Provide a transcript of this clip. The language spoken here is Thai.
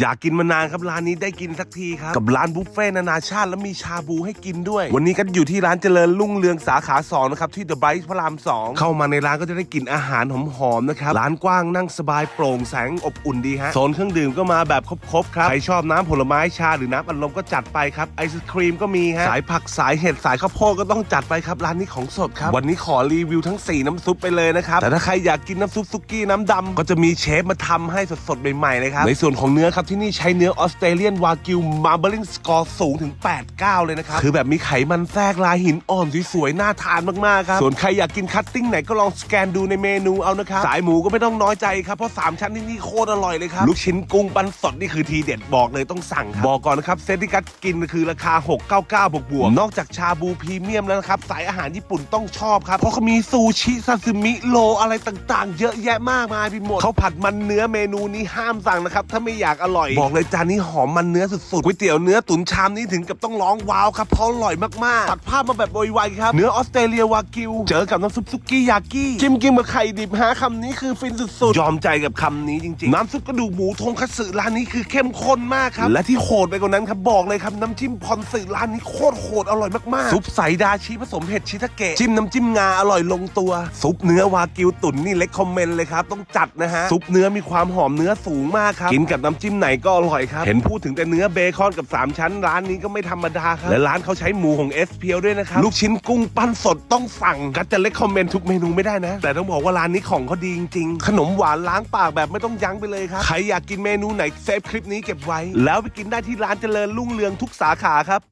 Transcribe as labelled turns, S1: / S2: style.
S1: อยากกินมานานครับร้านนี้ได้กินสักทีครับกับร้านบุฟเฟ่ต์นานาชาติแล้วมีชาบูให้กินด้วย วันนี้ก็อยู่ที่ร้านเจริญรุ่งเรืองสาขา2นะครับที่เดอะไบส์พระราม 2 เข้ามาในร้านก็จะได้กินอาหารหอมๆนะครับร้านกว้างนั่งสบายโปร่งแสงอบอุ่นดีฮะโซนเครื่องดื่มก็มาแบบครบๆครับใครชอบน้ำผลไม้ชาหรือน้ำอัดลมก็จัดไปครับไอศครีมก็มีฮะสายผักสายเห็ดสายข้าวโพดก็ต้องจัดไปครับร้านนี้ของสดครับวันนี้ขอรีวิวทั้งสี่น้ำซุปไปเลยนะครับแต่ถ้าใครอยากกินน้ำซุปซุกี้น้ำดำก็จะมีเชฟมาทำให้สดๆใหม่ๆเลยครับในส่วนของเนื้อครับที่นี่ใช้เนื้อออสเตรเลียนวากิวมาร์เบลิงสกอร์สูงถึง 8-9 เลยนะครับ คือแบบมีไขมันแทรกลายหินอ่อนสวยๆน่าทานมากๆครับ ส่วนใครอยากกินคัตติ้งไหนก็ลองสแกนดูในเมนูเอานะครับสายหมูก็ไม่ต้องน้อยใจครับ เพราะ 3 ชั้นที่นี่โคตรอร่อยเลยครับ ลูกชิ้นกุ้งปันสดนี่คือทีเด็ดบอกเลยต้องสั่งครับบอกก่อนนะครับเซตที่กัดกินคือราคา 699 บวกบวกๆนอกจากชาบูพรีเมียมแล้วนะครับสายอาหารญี่ปุ่นต้องชอบครับเพราะเขามีซูชิซาซิมิโลอะไรต่างๆ เยอะแยะมากมายไปหมดเขาผัดมันเนื้อเมนูนี้ห้ามสั่งนะครับถ้าไม่อยากอร่อย บอกเลยจานนี้หอมมันเนื้อสุดๆก๋วยเตี๋ยวเนื้อตุ๋นชามนี้ถึงกับต้องร้องว้าวครับเพราะอร่อยมากๆตัดภาพมาแบบไวๆครับ เนื้อออสเตรเลียวากิว เจอกับน้ำซุปซุกี้ยากิจิ้มกินกับไข่ดิบฮะคำนี้คือฟินสุดๆ ยอมใจกับคำนี้จริงๆ น้ำซุปกระดูกหมูทงคัตสึร้านนี้คือเข้มข้นมากครับ และที่โหดไปกว่านั้นครับบอกเลยครับน้ำจิ้มพอนสึร้านนี้โคตรโหดอร่อยมากๆซุปใสดาชิผสมเห็ดชิทาเกะจิ้มน้ำจิ้มงาอร่อยลงตัว ซุปเนื้อวากิวตุ๋นนี่เล็กคอมเมนต์เลยครับต้องจัดนะฮะซุปเนื้อมีความหอมเนื้อสูงมากครับกินกับน้ำจิ้มไหนก็อร่อยครับ เห็นพูดถึงแต่เนื้อเบคอนกับ 3 ชั้น ร้านนี้ก็ไม่ธรรมดาครับ และร้านเขาใช้หมูของเอสเพียวด้วยนะครับ ลูกชิ้นกุ้งปั้นสดต้องสั่ง กัดจะเล็กคอมเมนต์ทุกเมนูไม่ได้นะ แต่ต้องบอกว่าร้านนี้ของเขาดีจริงๆ ขนมหวานล้างปากแบบไม่ต้องยั้งไปเลยครับ ใครอยากกินเมนูไหนเซฟคลิปนี้เก็บไว้ แล้วไปกินได้ที่ร้านเจริญรุ่งเรืองทุกสาขาครับ